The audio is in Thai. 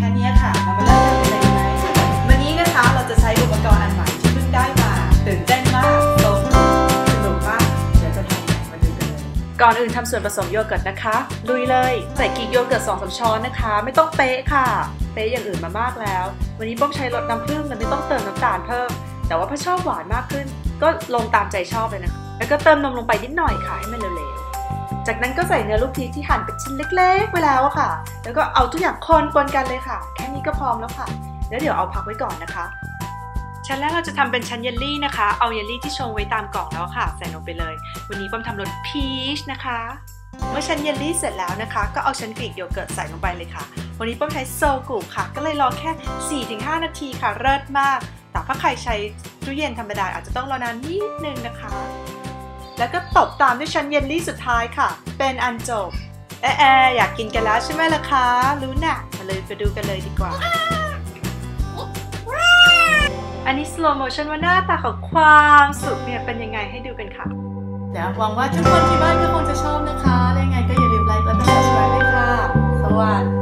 แค่นี้ค่ะเรามาเริ่มกันเลยไหมวันนี้นะคะเราจะใช้อุปกรณ์อันใหม่ที่เพิ่งได้มาตื่นเต้นมากโตสนุกมากเดี๋ยวจะทำมาดูกันเลยก่อนอื่นทำส่วนผสมโยเกิร์ตนะคะลุยเลยใส่กีโยเกิร์ตสองสาช้อนนะคะ ไม่ต้องเป๊ะค่ะ เป๊ะอย่างอื่นมามากแล้ว วันนี้ป้อมใช้รสน้ำผึ้งและไม่ต้องเติมน้ำตาลเพิ่ม แต่ว่าถ้าชอบหวานมากขึ้น ก็ลงตามใจชอบเลยนะคะแล้วก็เติมนมลงไปนิดหน่อยค่ะให้มันเร็วๆ จากนั้นก็ใส่เนื้อลูกพีชที่หั่นเป็นชิ้นเล็กๆไปแล้วอะค่ะ แล้วก็เอาทุกอย่างคนปนกันเลยค่ะ แค่นี้ก็พร้อมแล้วค่ะ แล้วเดี๋ยวเอาพักไว้ก่อนนะคะ ชั้นแรกเราจะทำเป็นชั้นเยลลี่นะคะ เอาเยลลี่ที่ชงไว้ตามกล่องแล้วค่ะ ใส่ลงไปเลย วันนี้ป้อมทำรสพีชนะคะ เมื่อชั้นเยลลี่เสร็จแล้วนะคะ ก็เอาชั้นกรีกโยเกิร์ตใส่ลงไปเลยค่ะ วันนี้ป้อมใช้โซกุค่ะ ก็เลยรอแค่ 4-5 นาทีค่ะ เลิศมาก แต่ถ้าใครใช้ ตู้เย็นธรรมดาอาจจะต้องรอนานนิดนึงนะคะ แล้วก็ตบตามด้วยชั้นเยลลี่สุดท้ายค่ะ เป็นอันจบแอะแออยากกินกันแล้วใช่ไหมล่ะคะ รู้น่ะมาเลยไปดูกันเลยดีกว่า อันนี้ slow motion ว่าหน้าตาของความสุขเนี่ยเป็นยังไงให้ดูกันค่ะเดี๋ยวหวังว่าทุกคนที่บ้านก็คงจะชอบนะคะ และยังไงก็อย่าลืมไลค์และ subscribe ด้วยค่ะ สวัสดี